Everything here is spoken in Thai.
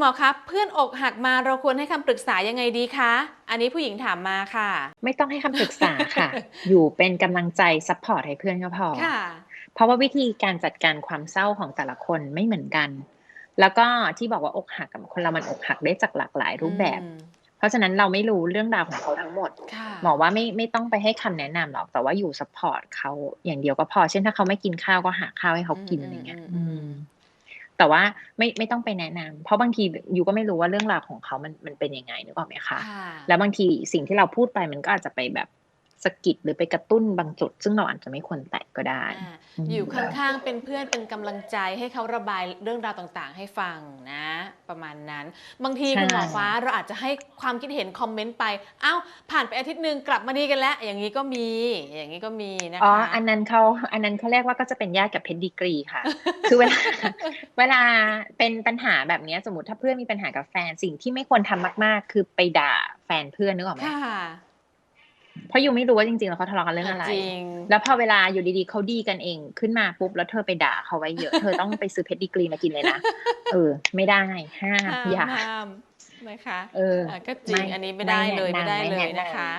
หมอครับเพื่อนอกหักมาเราควรให้คำปรึกษายังไงดีคะอันนี้ผู้หญิงถามมาค่ะ ไม่ต้องให้คำปรึกษาค่ะ อยู่เป็นกำลังใจซัพพอร์ตให้เพื่อนก็พอค่ะเพราะว่าวิธีการจัดการความเศร้าของแต่ละคนไม่เหมือนกัน แล้วก็ที่บอกว่าอกหักกับคนเรามันอกหักได้จากหลากหลายรูปแบบอืมเพราะฉะนั้นเราไม่รู้เรื่องราวของเขาทั้งหมดค่ะหมอว่าไม่ไม่ต้องไปให้คำแนะนำหรอกแต่ว่าอยู่ซัพพอร์ตเขาอย่างเดียวก็พอ เช่นถ้าเขาไม่กินข้าวก็หาข้าวให้เขากินอะไรเงี้ยอืมอืมอืมอืม แต่ว่าไม่ไม่ต้องไปแนะนำเพราะบางทีอยู่ก็ไม่รู้ว่าเรื่องราวของเขามันมันเป็นยังไงนึกออกไหมคะค่ะแล้วบางทีสิ่งที่เราพูดไปมันก็อาจจะไปแบบ สะกิดหรือไปกระตุ้นบางจุด ซึ่งเราอาจจะไม่ควรแตะก็ได้อ่าอืมอยู่ข้างๆเป็นเพื่อนเป็นกำลังใจให้เขาระบายเรื่องราวต่างๆ ให้ฟังนะ ประมาณนั้น บางทีใช่คุณหมอฟ้าเราอาจจะให้ความคิดเห็นคอมเมนต์ไปอ้าวผ่านไปอาทิตย์หนึ่งกลับมาดีกันแล้ว อย่างนี้ก็มี อย่างนี้ก็มีนะคะอ๋ออันนั้นเขาอันนั้นเขาเรียกว่าก็จะเป็นญาติกับเพชรดีกรีค่ะ คือเวลาเวลาเป็นปัญหาแบบเนี้ยสมมติถ้าเพื่อนมีปัญหากับแฟนสิ่งที่ไม่ควรทำมาก ๆ คือไปด่าแฟนเพื่อนนึกออกไหมค่ะ เพราะยูไม่รู้ว่าจริงๆแล้วเขาทะเลาะกันเรื่องอะไรจริงแล้วพอเวลาอยู่ดีๆเขาดีกันเอง ขึ้นมาปุ๊บแล้วเธอไปด่าเขาไว้เยอะเธอต้องไปซื้อเพชรดีกรีมากินเลยนะเออ ไม่ได้ห้ามห้ามอย่าห้ามนะคะเอออะก็จริงไม่อันนี้ไม่ได้เลยไม่ไม่แนะนำได้ไม่เลยแนะนำนะคะ